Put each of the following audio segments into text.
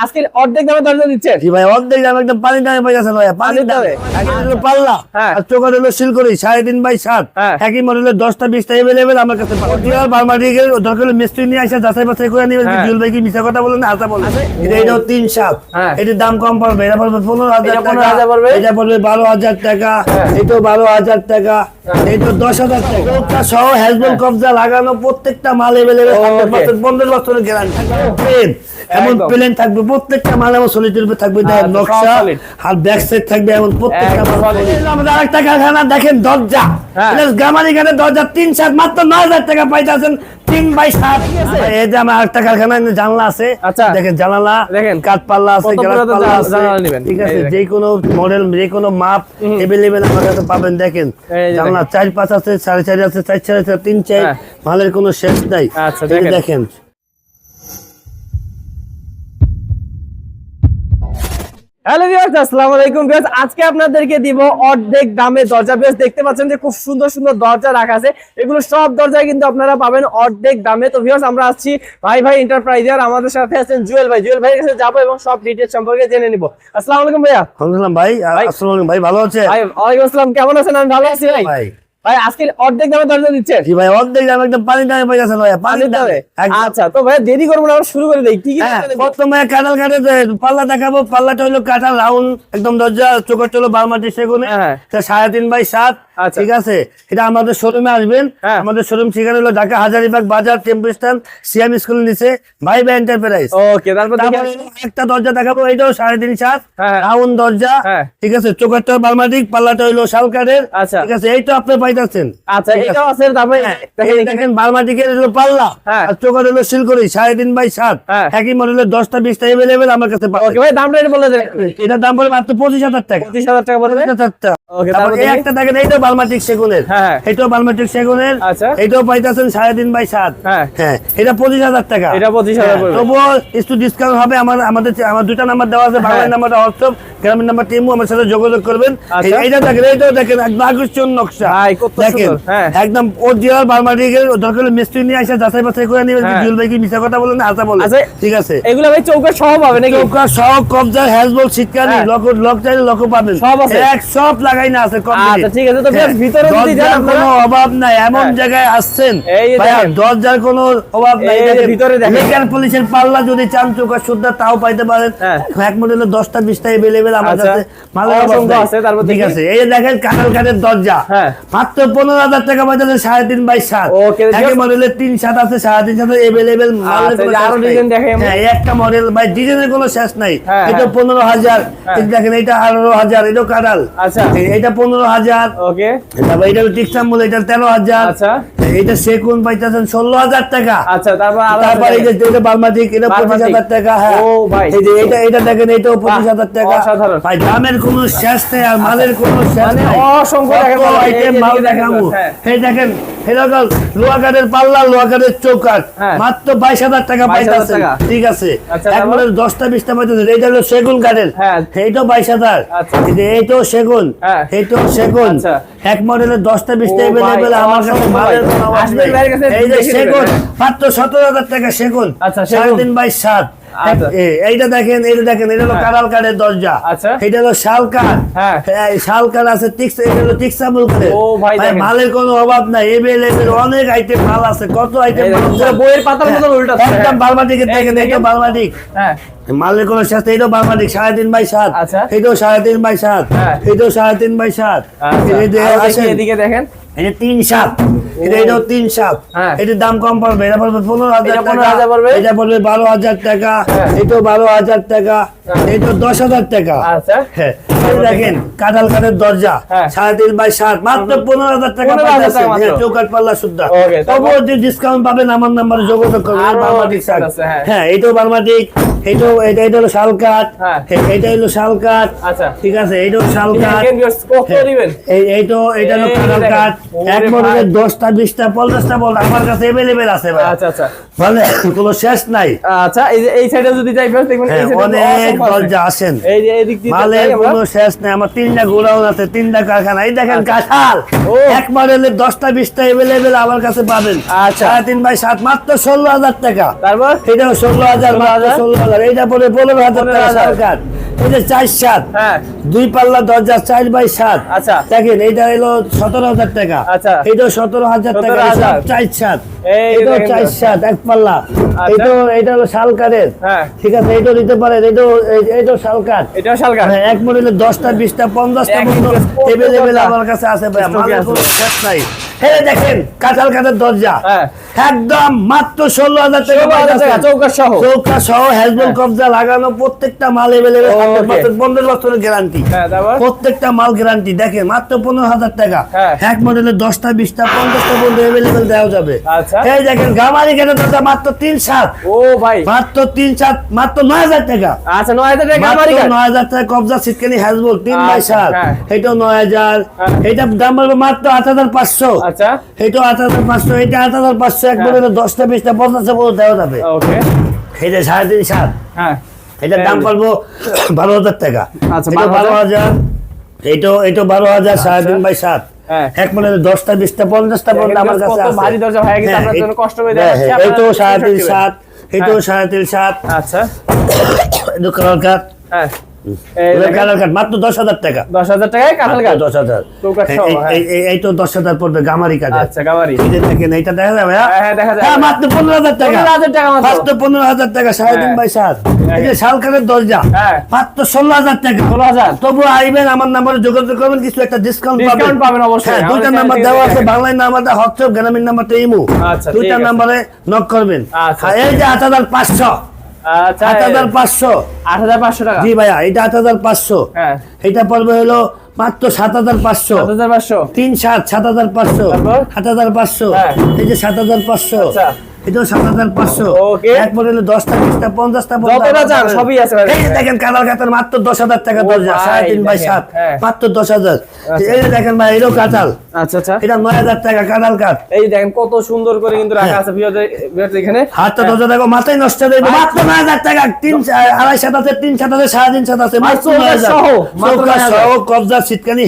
আজকে অর্ধেক দামে দরজা দিচ্ছেন? জি ভাই অর্ধেক দাম একদম পানির দামে পাইতেছেন ভাই পানির দামে। পাল্লা। হ্যাঁ। আর চোখা হলো শিলকড়ি সাড়ে তিন বাই সাত। হ্যাঁ। একই মডেলের দশটা বিশটা এভেলেবেল আমার কাছে পাওয়া বারমাটিকের দরকার হলে মিস্ত্রি নিয়ে আসে যাচাই বাছাই করে নিবেন হ্যাঁ। জুল ভাই কি মিশা কথা বলেন হালকা বলেন। আচ্ছা, এটা তিন সাত। হ্যাঁ। দাম কম পড়বে এটা পড়বে পনেরো হাজার এটা টাকা। 15,000 পড়বে? এটা পড়বে বারো হাজার টাকা। হ্যাঁ। এটাও বারো হাজার টাকা। এটা দশ হাজার টাকা সহ হ্যাজবল কবজা লাগানো প্রত্যেকটা মাল এভেলেবেল Okay. বছরের গ্যারান্টি এমন প্লেন থাকবে প্রত্যেকটা মাল এমন সলিড থাকবে দেখেন নকশা আর ব্যাক সাইড থাকবে এমন প্রত্যেকটা একদম মাল solid। solid। আমাদের আরেকটা কারখানা দেখেন দরজা হ্যাঁ। দরজা তিন সাত মাত্র নয় হাজার টাকা পাইতেছেন তিন বাই সাত এই যে আমার আরেকটা কারখানা জানলা আছে আচ্ছা। দেখেন জানালা দেখেন। কাঠ পাল্লা আছে পাল্লা ঠিক আছে। যে কোনো মডেল যে কোনো মাপ এভেলেবেল আমার কাছে পাবেন দেখেন জানলা চার পাঁচ আছে সাড়ে চারি আছে চার চার আছে তিন চার হ্যাঁ। মালের কোনো শেষ নাই আচ্ছা, দেখেন। হ্যালো ভিউয়ার্স আসসালামু আলাইকুম ভিউয়ার্স। আজকে আপনাদেরকে দিব অর্ধেক দামে দরজা। বেশ দেখতে পাচ্ছেন যে খুব সুন্দর সুন্দর দরজা রাখা আছে। এগুলো সব দরজায় কিন্তু আপনারা পাবেন অর্ধেক দামে। তো ভিউয়ার্স আমরা আসছি ভাই ভাই এন্টারপ্রাইজার আমাদের সাথে আছেন জুয়েল ভাই। জুয়েল ভাইয়ের কাছে যাব এবং সব ডিটেইলস সম্পর্কে জেনে নিব। আসসালামু আলাইকুম ভাইয়া। শুনছিলাম ভাই ভাই। আসসালামু আলাইকুম ভাই ভালো আছে ভাই ওয়ালাইকুম আসসালাম। কেমন আছেন? আমি ভালো আছি ভাই ভাই আজকে অর্ধেক দামে দরজা দিচ্ছেন জি ভাই অর্ধেক দামে একদম পানি দামে পাইতেছেন ভাই পানি দামে আচ্ছা তো ভাই দেরি করব না আমরা শুরু করে দেই কি কি হ্যাঁ, প্রথমে কাঁঠাল কাটে পাল্লা দেখাবো পাল্লাটা হলো কাঁঠাল রাউন্ড একদম দরজা চোখের চলো বারমাটি সেগুনে হ্যাঁ। সাড়ে তিন বাই সাত। ঠিক আছে? এটা আমাদের শোরুমে আসবেন। হ্যাঁ। আমাদের শোরুম ঠিকানা হলো ঢাকা হাজারিবাগ বাজার টেম্পু স্ট্যান্ড সিএম স্কুল নিচে ভাই ভাই এন্টারপ্রাইজ ওকে তারপর একটা দরজা দেখাবো এইটাও সাড়ে তিন সাত। হ্যাঁ। রাউন্ড দরজা। হ্যাঁ। ঠিক আছে? চোখেরটা বারমাটিক পাল্লাটা হইল শালকারের আচ্ছা। ঠিক আছে? এইটা আপনি পাইতেছেন। আচ্ছা এটাও আছে? তারপরে দেখেন এই এখানে- দেখেন বারমাটিকের হলো পাল্লা হ্যাঁ। আর চোখের হলো শিলকড়ি সাড়ে তিন বাই সাত। হ্যাঁ। একই মডেলের দশটা বিশটা এভেলেবেল আমার কাছে ভাই দামটা বলে দেন। এটার দাম পড়ে মাত্র পঁচিশ হাজার টাকা। পঁচিশ হাজার টাকা পড়বে পঁচিশ হাজার টাকা। ওকে তারপর তারপর এই দেখি। একটা দেখেন বালমাটিক সেগুনের হ্যাঁ। এটাও বালমাটিক সেগুনের আচ্ছা। এটাও পাইতেছেন সাড়ে তিন বাই সাত হ্যাঁ। হ্যাঁ এটা পঁচিশ হাজার টাকা এটা 25,000 হ্যাঁ, পড়বে। তবুও একটু ডিসকাউন্ট হবে আমার আমাদের আমার দুটা নাম্বার দেওয়া আছে বাংলা হ্যাঁ। নাম্বারটা হোয়াটসঅ্যাপ গ্রামীণ নাম্বার টিমু আমার সাথে যোগাযোগ করবেন আচ্ছা। এইটা দেখেন এইটাও দেখেন একদম আকর্ষণ নকশা দেখেন হ্যাঁ। একদম অরিজিনাল বালমাটিকের দরকার হলে মিস্ত্রি নিয়ে আসে যাচাই বাছাই করে নিবেন হ্যাঁ। জুল ভাই কি মিশা কথা বলেন হাসা বলেন আচ্ছা। ঠিক আছে এগুলো ভাই চৌকা সহ পাবে নাকি চৌকা সহ কবজা হ্যাজবল শীতকালী হ্যাঁ। লক লক চাইলে লক পাবেন সব আছে? এক সব লাগাই না আছে complete। আচ্ছা, ঠিক আছে, হ্যাঁ, ভিতরে যদি যান কোনো অভাব নাই এমন হ্যাঁ। জায়গায় আসছেন এই যে ভাইয়া, দেখেন। দরজার কোনো অভাব নাই ভিতরে দেখেন। পুলিশের পাল্লা যদি চান চৌকা সুদ্ধা তাও পাইতে পারেন হ্যাঁ। এক মডেলের দশটা বিশটা এভেলেবেল আমার আচ্ছা। কাছে মালের অভাব অসংখ্য নাই। আছে, তারপর ঠিক আছে এই দেখেন কাঁঠাল কাঠের দরজা হ্যাঁ। মাত্র পনেরো হাজার টাকা পাইতে সাড়ে তিন বাই সাত এক just- তিন সাত আছে সাড়ে তিন সাত এভেলেবেল আচ্ছা, একটা মডেল ভাই ডিজাইনের কোনো শেষ নাই এটা। পনেরো হাজার। দেখেন এটা আঠারো হাজার কাঁঠাল আচ্ছা। এটা পনেরো হাজার ওকে তারপর এটা টিকসাম্বল এটা তেরো হাজার আচ্ছা। এটা সেকুন পাইতেছেন ষোলো হাজার টাকা আচ্ছা তারপর তারপর এই যে এটা বালমাটিক এটা পঁচিশ। হাজার টাকা হ্যাঁ ও ভাই। এই যে এটা এটা দেখেন এটাও পঁচিশ হাজার টাকা অসাধারণ। ভাই দামের কোনো শেষ নেই আর মালের কোনো শেষ মানে নাই অসংখ্য দেখেন মাল, আইটেম মাল দেখাবো হ্যাঁ। এই দেখেন হলো লোহাগাড়ের পাল্লা লোহাগাড়ের চৌকাট হ্যাঁ। মাত্র বাইশ হাজার টাকা 22,000 ঠিক আছে আচ্ছা, এক তারপর? মডেল দশটা বিশটা পাইতেছেন এইটা হলো সেগুন কাঠের হ্যাঁ। এইটাও বাইশ হাজার আচ্ছা। এইটাও সেগুন হ্যাঁ। এইটাও সেগুন আচ্ছা। এক মডেলের দশটা বিশটা অ্যাভেলেবেল আমার কাছে মালের কোনো এই যে সেগুন। মাত্র সতেরো হাজার টাকা সেগুন। আচ্ছা, সাড়ে তিন বাই সাত। এইটা দেখেন এইটা দেখেন এটা হলো হ্যাঁ। কাঁড়াল কাঠের দরজা আচ্ছা। এটা হলো শাল কাঠ হ্যাঁ। এই শাল কাঠ আছে টিক্স এটা হলো টিক্সাবল কাঠের ও ভাই দেখেন। মালের কোনো অভাব নাই এভেলেবেল অনেক আইটেম মাল আছে কত আইটেম দেখেন, বইয়ের পাতার মতন উল্টাচ্ছে, একদম হ্যাঁ। বালমাটিকে দেখেন এটা বালমাটিক হ্যাঁ মালের কোনো এটাও বালমাটিক সাড়ে তিন বাই সাত আচ্ছা। এটাও সাড়ে তিন বাই সাত হ্যাঁ। এটাও সাড়ে তিন বাই সাত আচ্ছা। এদিকে দেখেন এটা তিন সাত এটা এটাও তিন সাত। দাম কম পড়বে। এটা পড়বে পনেরো হাজার টাকা। এটা পড়বে বারো হাজার টাকা। এটাও বারো হাজার টাকা। এটাও দশ হাজার টাকা। হ্যাঁ। দেখেন কাঁঠাল কাঠের দরজা। হ্যাঁ। সাড়ে তিন বাই সাত। মাত্র পনেরো হাজার টাকা 15,000 পাইতেছেন। টাকা মাত্র। হ্যাঁ, চৌকাঠ পাল্লা সুদ্ধা। তবুও ডিসকাউন্ট পাবেন আমার নাম্বারে যোগাযোগ করবেন। বার্মাটিক হ্যাঁ। হ্যাঁ এটাও বার্মাটিক। এটাও এটা এটা হলো শাল কাঠ। এটা হলো শাল কাঠ। আচ্ছা। ঠিক আছে এটাও শাল কাঠ। দেখেন viewers, কত। দিবেন। এই এই তো এটা হলো কাঁঠাল কাঠ এক মডেলের দশটা বিশটা পঞ্চাশটা বল আমার কাছে এভেলেবেল আছে ভাই। আচ্ছা আচ্ছা। মানে কোনো শেষ নাই। আচ্ছা এই এই সাইডে যদি যাই দেখবেন এই সাইডে অনেক দরজা আসেন এই যে এই দিয়ে মালের কোনো শেষ শেষ আমার তিনটা গোডাউন আছে তিনটা কারখানা। এই দেখেন কাঁঠাল। ও। এক মডেলের দশটা বিশটা এভেলেবেল আমার কাছে পাবেন। আচ্ছা। সাড়ে তিন বাই সাত মাত্র ষোলো হাজার টাকা। তারপর? এটাও ষোলো হাজার মাত্র 16,000 ষোলো হাজার এইটা পরে পনেরো হাজার টাকা সরকার। এই চার সাত হ্যাঁ। দুই পাল্লা দরজা চার বাই সাত। আচ্ছা। দেখেন হলো সতেরো হাজার টাকা। আচ্ছা। সতেরো হাজার টাকা চার সাত। এটাও চার সাত এক পাল্লা। আচ্ছা। এটা হলো হ্যাঁ। ঠিক আছে নিতে পারেন এটাও হ্যাঁ, এক মডেলের দশটা বিশটা পঞ্চাশটা এভেলেবেল আমার কাছে আছে ভাই। স্টকে কোনো শেষ নাই। হ্যাঁ দেখেন কাঁঠাল কাঠের দরজা। হ্যাঁ। একদম মাত্র ষোলো হাজার টাকা সহ। চৌকা সহ হ্যাজবেল হ্যাঁ। কবজা লাগানো প্রত্যেকটা মাল এভেলেবেল পনেরো বছরের গ্যারান্টি প্রত্যেকটা মাল গ্যারান্টি দেখেন মাত্র পনেরো হাজার টাকা। হ্যাঁ। এক মডেলের দশটা বিশটা পঞ্চাশটা পর্যন্ত এভেলেবেল দেওয়া যাবে। আচ্ছা। এই দেখেন গামারি কেটে দরজা মাত্র তিন সাত। ও ভাই। মাত্র তিন সাত মাত্র নয় হাজার টাকা। আচ্ছা নয় হাজার টাকা নয় হাজার টাকা কবজা সিটকানি হ্যাজবল তিন বাই আচ্ছা, সাত। এটাও নয় হাজার। এটার দাম বলব মাত্র আট হাজার পাঁচশো। আচ্ছা। এটাও আট হাজার পাঁচশো এটা আট হাজার পাঁচশো এক হ্যাঁ। দশটা বিশটা পঞ্চাশটা পর্যন্ত দেওয়া যাবে। ওকে এটা সাড়ে তিন সাত। হ্যাঁ। এটার দাম পারব বারো হাজার টাকা। আচ্ছা, এটা বারো হাজার এটাও এটাও বারো হাজার সাড়ে তিন বাই সাত। হ্যাঁ। এক মডেলের দশটা বিশটা পঞ্চাশটা পর্যন্ত আমার কাছে ভারী দরজা হ্যাঁ, আপনার জন্য কষ্ট যাচ্ছে, এটাও সাড়ে তিন সাত এটাও। সাড়ে তিন সাত। আচ্ছা। এটা কালার কাঠ হ্যাঁ। মাত্র দশ হাজার টাকা। দশ হাজার টাকায় কাঁঠাল গাছ দশ হাজার। এই- সহ, এই- হ্যাঁ। এই- এই- এই তো দশ হাজার পড়বে গামারি কাজে আচ্ছা গামারি। এই যে দেখেন এইটা দেখা যাবে হ্যাঁ, হ্যাঁ, দেখা যায়। হ্যাঁ মাত্র পনেরো হাজার টাকা। 15,000 টাকা মাত্র। মাত্র পনেরো হাজার টাকা সাড়ে তিন হ্যাঁ। বাই সাত এই যে শালকারের দরজা হ্যাঁ। মাত্র ষোলো হাজার টাকা। ষোলো হাজার। তবু আইবেন আমার নাম্বারে যোগাযোগ করবেন কিছু একটা ডিসকাউন্ট পাবেন। অবশ্যই। হ্যাঁ দুইটা নাম্বার দেওয়া আছে বাংলায় নাম্বারটা হোয়াটসঅ্যাপ গ্রামীণ নাম্বারটা ইমো। আচ্ছা, দুইটা নাম্বারে নক করবেন। আচ্ছা। এই যে আট হাজার পাঁচশো। আচ্ছা হাজার পাঁচশো। আট হাজার পাঁচশো টাকা। জি ভাইয়া এটা আট হাজার পাঁচশো। হ্যাঁ। এটা পড়বে হলো মাত্র সাত হাজার পাঁচশো। তিন সাত সাত হাজার পাঁচশো। সাত হাজার পাঁচশো। হ্যাঁ। এই যে সাত হাজার পাঁচশো। এটাও সাত হাজার পাঁচশো। এক মডেলে দশটা বিশটা পঞ্চাশটা সবই আছে এই দেখেন কালার কাতার মাত্র দশ হাজার টাকা দরজা সাড়ে তিন বাই সাত হ্যাঁ। মাত্র দশ হাজার। আচ্ছা। এই দেখেন ভাই এটাও কাঁচাল। আচ্ছা আচ্ছা। এটা নয় হাজার টাকা কাঁঠাল কাঠ। এই দেখেন কত সুন্দর করে কিন্তু রাখা হ্যাঁ। আছে ভিউয়ারদের- ভিউয়ারদের এখানে। হাতটা দরজা দেখো মাথায় নষ্ট হয়ে মাত্র নয় হাজার টাকা তিন আড়াই সাত আছে তিন সাত আছে সাড়ে তিন সাত আছে মাত্র নয় হাজার। সহ, মাত্র চৌকাঠ 9,000 সহ কবজা সিটকানি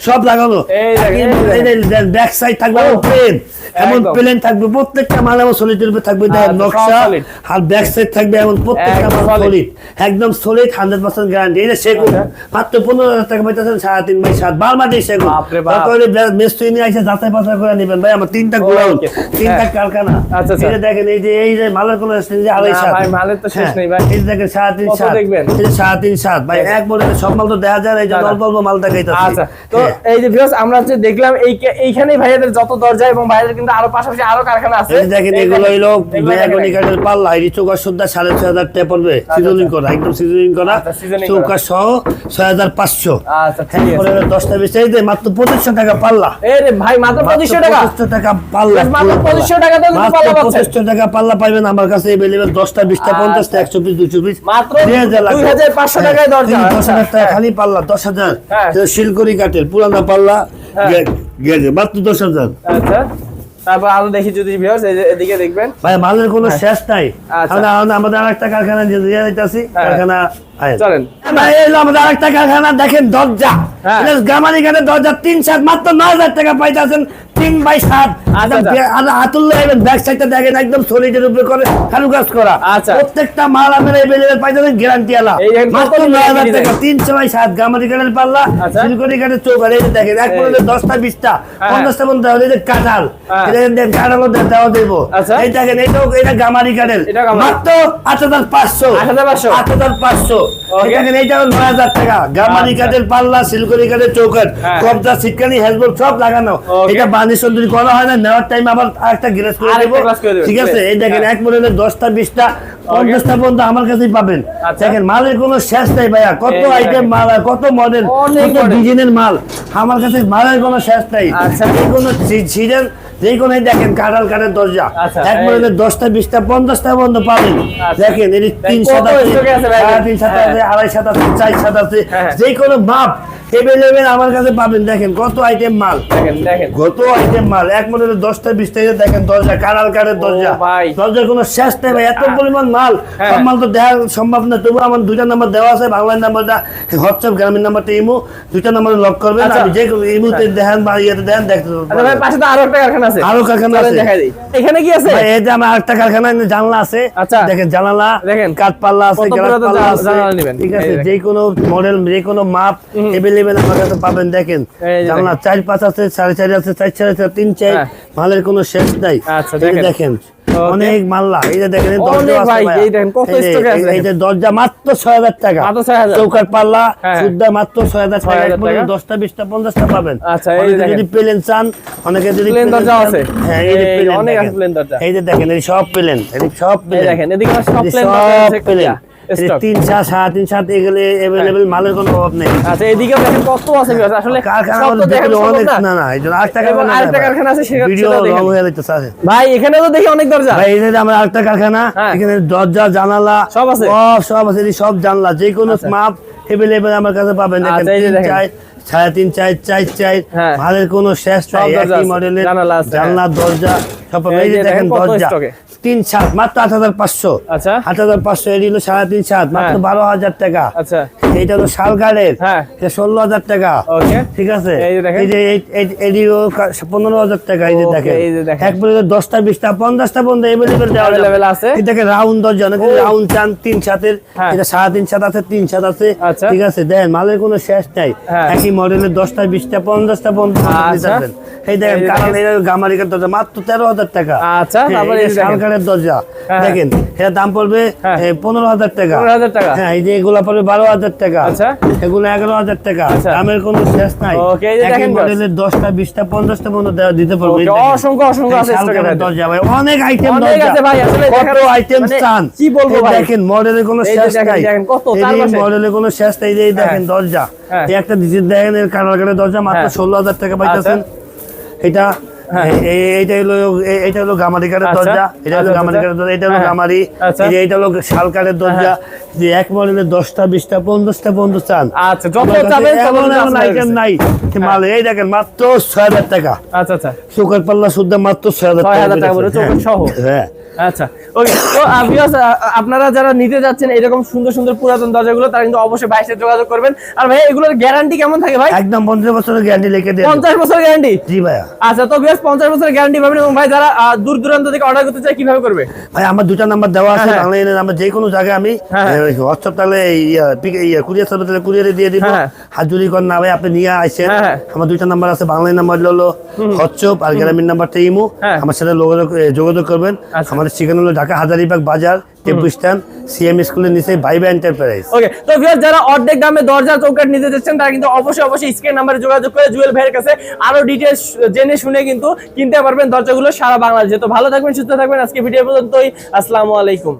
সব লাগানো। এই দেখেন, ব্যাক সাইড থাকবে প্লেন এমন প্লেন থাকবে প্রত্যেকটা মাল এমন সলিড থাকবে দেখেন আচ্ছা, নকশা আর ব্যাক সাইড থাকবে এমন প্রত্যেকটা মাল সলিড একদম সলিড হান্ড্রেড পার্সেন্ট গ্যারান্টি এটা সেগুন আচ্ছা। মাত্র পনেরো হাজার টাকা পাইতেছেন সাড়ে তিন বাই সাত বার মাটি সেগুন। তারপরে মেস্তুই নিয়ে আসে যাচাই বাছাই করে নেবেন ভাই আমার তিনটা গোলাউন তিনটা হ্যাঁ। কারখানা আচ্ছা, আচ্ছা। যে দেখেন এই যে এই যে মালের কোনো নেই, আড়াই সাত ভাই, মালের তো শেষ হ্যাঁ, নেই ভাই। এই যে দেখেন সাড়ে তিন সাত দেখবেন? এই যে সাড়ে তিন সাত ভাই এক মডেলের সব মাল তো দেখা যায় না, এই যে। অল্প অল্প মাল দেখাইতেছি আচ্ছা তো হ্যাঁ। এই যে ভিউয়ার্স আমরা হচ্ছে দেখলাম এই এইখানে ভাইয়াদের যত দরজা এবং ভাইয়াদের কিন্তু আরও পাশাপাশি আরও কারখানা আছে এই দেখেন এগুলো হইল কাঠের পাল্লা চৌকা সুদ্ধা সাড়ে ছয় হাজার টাকা পড়বে সিজনিং করা একদম সিজনিং করা আচ্ছা, চৌকা সহ ছয় হাজার পাঁচশো আচ্ছা দশটা বেশি মাত্র পঁচিশশো টাকা পাল্লা ভাই মাত্র পঁচিশশো টাকা পঁচিশশো টাকা পাল্লা মাত্র পুরো পাল্লা। 2500 টাকাতেও কিন্তু মাত্র পাল্লা পাচ্ছেন। 2500 টাকা পাল্লা পাইবেন আমার কাছে এভেলেবেল দশটা বিশটা আচ্ছা। পঞ্চাশটা একশো পিস দুশো পিস মাত্র। 2500 টাকায় হ্যাঁ, দশ আচ্ছা, হাজার টাকা। খালি পাল্লা দশ হাজার হ্যাঁ। শিলকড়ি কাঠের পুরানা পাল্লা হ্যাঁ। মাত্র দশ হাজার আচ্ছা তারপর আরও দেখি যদি ভিউয়ার্স এদিকে দেখবেন ভাই মালের কোনো শেষ নাই আচ্ছা। আমাদের আরেকটা কারখানা যেতে দিয়ে যাইতাছি হ্যাঁ। কারখানা। চলেন ভাই এই আমাদের আরেকটা কারখানা দেখেন দরজা হ্যাঁ। এটা দরজা তিন সাত মাত্র নয় হাজার টাকা পাইতেছেন তিন বাই সাত আচ্ছা, আচ্ছা। আতুল্লাহ এবার ব্যাক সাইডটা দেখেন একদম সলিডের উপরে করে কারু করা আচ্ছা। প্রত্যেকটা মাল আপনারা এভেলেবেল পাইতেছেন গ্যারান্টি আলা এই দেখেন কত মাত্র নয় হাজার টাকা তিনশো বাই সাত গামারি কাঠের পাল্লা। শিলকড়ি চৌকার এই দেখেন এক পনেরো দশটা বিশটা হ্যাঁ। পঞ্চাশটা পর্যন্ত দেওয়া এই যে কাঁঠাল হ্যাঁ। এটা দেখেন কাঁঠালও দে- দেওয়া দেবো। এই দেখেন এটাও এটা এটা গামারি। মাত্র আট হাজার পাঁচশো আট হাজার পাঁচশো Okay. দেখেন এইটা হলো নয় হাজার টাকা গামারি আচ্ছা। কাঠের পাল্লা সিলকরি কাঠের চৌকাট হ্যাঁ। কবজা সিটকানি হেলমেট সব লাগানো এটা বানি সুন্দরী করা না নেওয়ার টাইম আবার আরেকটা গ্লাস করে দেবো glass করে দেবেন। ঠিক আছে এই দেখেন। এক মডেলের দশটা বিশটা পঞ্চাশটা পর্যন্ত আমার কাছেই পাবেন আচ্ছা। দেখেন মালের কোনো শেষ নেই ভাইয়া কত আইটেম মাল কত মডেল কত ডিজাইনের মাল আমার কাছে মালের কোনো শেষ নাই আচ্ছা। কোনো সিজন যে কোনো এই দেখেন কাঁঠাল কাঠের দরজা আচ্ছা, এক এই- দশটা বিশটা পঞ্চাশটা বন্ধ পাবেন আচ্ছা। দেখেন এটি তিন সাত আছে? সাড়ে তিন সাত হ্যাঁ। আছে আড়াই সাত আছে চার সাত আছে হ্যাঁ। যে কোনো মাপ এভেলেবেল আমার কাছে পাবেন দেখেন কত আইটেম মাল। দেখেন দেখেন। কত আইটেম মাল এক মডেলে দশটা এই দেখেন দরজা কারাল কারের দরজা। দরজার কোনো শেষ নেই ভাই এত পরিমাণ মাল। হ্যাঁ। সব মাল তো সম্ভব না তবু আমার দুইটা নাম্বার দেওয়া আছে বাংলার নাম্বারটা হোয়াটসঅ্যাপ গ্রামীণ নাম্বারটা ইমো দুইটা নাম্বার লক করবেন। আমি যে ইমোতে দেখেন বা ইয়েতে দেখেন দেখতে আচ্ছা ভাই পাশে তো আরও একটা কারখানা আছে। আরও কারখানা আছে। দেখাই দিই। এখানে কি আছে? এই যে আমার কারখানা জানলা আছে। আচ্ছা। দেখেন জানালা দেখেন। কাঠ পাল্লা আছে। গ্লাস পাল্লা আছে ঠিক আছে যে কোনো মডেল যে কোনো মাপ এভেলেবেল আমার কাছে পাবেন দেখেন। জানলা চার পাঁচ আছে সাড়ে চার আছে চার চার আছে তিন চার হ্যাঁ। মালের কোনো শেষ নাই। আচ্ছা, দেখেন। অনেক মাল্লা। এই যে দেখেন এই দরজা মাত্র ছয় হাজার টাকা। চৌকার পাল্লা হ্যাঁ। সুদ্ধা মাত্র ছয় হাজার টাকা। 6,000 এক মডেল টাকা। দশটা বিশটা পঞ্চাশটা পাবেন। আচ্ছা, যদি প্লেন চান অনেকে যদি। হ্যাঁ এই যে দেখেন। এই সব প্লেন সব প্লেন। দেখেন সব প্লেন। সব দরজা আছে প্লেন stock। তিন সাত সাড়ে তিন সাত এগুলো এভেলেবেল মালের কোনো অভাব নেই আচ্ছা এদিকে দেখেন কত আছে আসলে কারখানা সব তো আমাদের দেখানো দেখলে সম্ভব অনেক না। না না এই জন্য আরেকটা কারখানা আরেকটা কারখানা আছে, সেটা- ভিডিও সেটা হয়ে যাইতেছে আছে ভাই এখানে তো দেখি অনেক দরজা ভাই এই যে আমার কারখানা হ্যাঁ। এখানে দরজা জানালা সব আছে? সব আছে সব জানলা যে কোনো মাপ এভেলেবেল আমার কাছে পাবেন দেখেন আচ্ছা, সাড়ে তিন চার চার চার হ্যাঁ। মালের কোনো শেষ নাই একই মডেলের জানালা হ্যাঁ। জানলা দরজা সব এই এই যে যে দেখেন দেখেন দরজা তিন সাত মাত্র আট হাজার পাঁচশো আচ্ছা। আট হাজার পাঁচশো এটি হলো সাড়ে তিন সাত মাত্র হ্যাঁ। বারো হাজার টাকা আচ্ছা এইটা হলো শালগাড়ের। ষোলো হাজার টাকা ঠিক আছে এই যে পনেরো হাজার টাকা এই যে Okay, দেখেন এই যে দেখেন। এক পর্যন্ত দশটা বিশটা পঞ্চাশটা পর্যন্ত এভেলেবেল দেওয়া আছে। দেখেন রাউন্ড দরজা অনেকে রাউন্ড চান তিন সাতের। এটা সাড়ে তিন সাত আছে তিন সাত আছে আচ্ছা। ঠিক আছে দেখেন মালের কোনো শেষ নাই। একই মডেলের দশটা বিশটা পঞ্চাশটা পঞ্চাশ। এই দেখেন কারণ এটা গামারিকার দরজা মাত্র তেরো হাজার টাকা আচ্ছা, হ্যাঁ, তারপরে দরজা হ্যাঁ। দেখেন দাম পড়বে হ্যাঁ। পনেরো হাজার টাকা 15,000 টাকা। হ্যাঁ এই যে এগুলা পড়বে বারো হাজার টাকা আচ্ছা। এগুলো এগারো হাজার টাকা আচ্ছা। দামের কোনো শেষ নাই মডেলের দশটা বিশটা পঞ্চাশটা পর্যন্ত দিতে পারব। অসংখ্য। দরজা ভাই অনেক আইটেম দরজা কত আইটেম মানে চান কি বলব? দেখেন মডেলের কোনো শেষ নাই। মডেলের কোনো শেষ নাই এই দেখেন দরজা। একটা দেখেন এর কানারগাড়ের দরজা মাত্র। ষোলো হাজার টাকা পাইতেছেন এটা হ্যাঁ। এই- এই- এইটা হলো এই- হলো গামারিকারের। দরজা এটা হলো গামারিকারের দরজা এটা হলো। গামারি। এই যে এইটা দরজা যে এক মডেলের দশটা বিশটা পঞ্চাশটা পর্যন্ত চান। আচ্ছা যত চাবেন তত এমন এমন আছে আইটেম নাই। মাল এই দেখেন মাত্র ছয় হাজার টাকা। আচ্ছা আচ্ছা। সুকার পাল্লা শুদ্ধ মাত্র ছয় হাজার টাকা করে, চৌকাঠ সহ। হ্যাঁ আচ্ছা ওকে তো আহ, viewers, আহ, আপনারা যারা নিতে যাচ্ছেন এরকম সুন্দর সুন্দর পুরাতন দরজাগুলো তারা কিন্তু অবশ্যই বাইশে যোগাযোগ করবেন। আর ভাই এগুলোর গ্যারান্টি কেমন থাকে ভাই? একদম পঞ্চাশ বছরের গ্যারান্টি লিখে দেন পঞ্চাশ বছর গ্যারান্টি জি ভাইয়া। আচ্ছা তো বিয়াস পঞ্চাশ বছর গ্যারান্টি পাবেন এবং ভাই যারা দূর দূরান্ত থেকে অর্ডার করতে চায় কীভাবে করবে ভাই আমার দুটা নাম্বার দেওয়া আছে হ্যাঁ। নাম্বার যে কোনো জায়গায় আমি হ্যাঁ। হোয়াটসঅ্যাপ তাহলে কুরিয়ার সার্ভিস কুরিয়ারে দিয়ে দিব হ্যাঁ। হাজুরি কর না ভাই আপনি নিয়ে আসেন হ্যাঁ, হ্যাঁ। আমার দুইটা নাম্বার আছে বাংলা নাম্বার হলো হোয়াটসঅ্যাপ আর গ্রামীণ নাম্বারটা ইমো হ্যাঁ। আমার সাথে যোগাযোগ যোগাযোগ করবেন আচ্ছা। আমাদের ঠিকানা হলো ঢাকা হাজারিবাগ বাজার টেম্পু স্ট্যান্ড সিএম স্কুলের নিচে বাইবা এন্টারপ্রাইজ ওকে তো ভিউয়ার যারা অর্ধেক দামে দরজা চৌকাট নিতে যাচ্ছেন, তারা কিন্তু অবশ্যই অবশ্যই স্ক্রিন নাম্বারে যোগাযোগ করে জুয়েল ভাইয়ের কাছে আরও ডিটেলস জেনে শুনে কিন্তু কিনতে পারবেন দরজাগুলো সারা বাংলাদেশে। তো ভালো থাকবেন, সুস্থ থাকবেন। আজকে ভিডিও পর্যন্তই। আসসালামু আলাইকুম।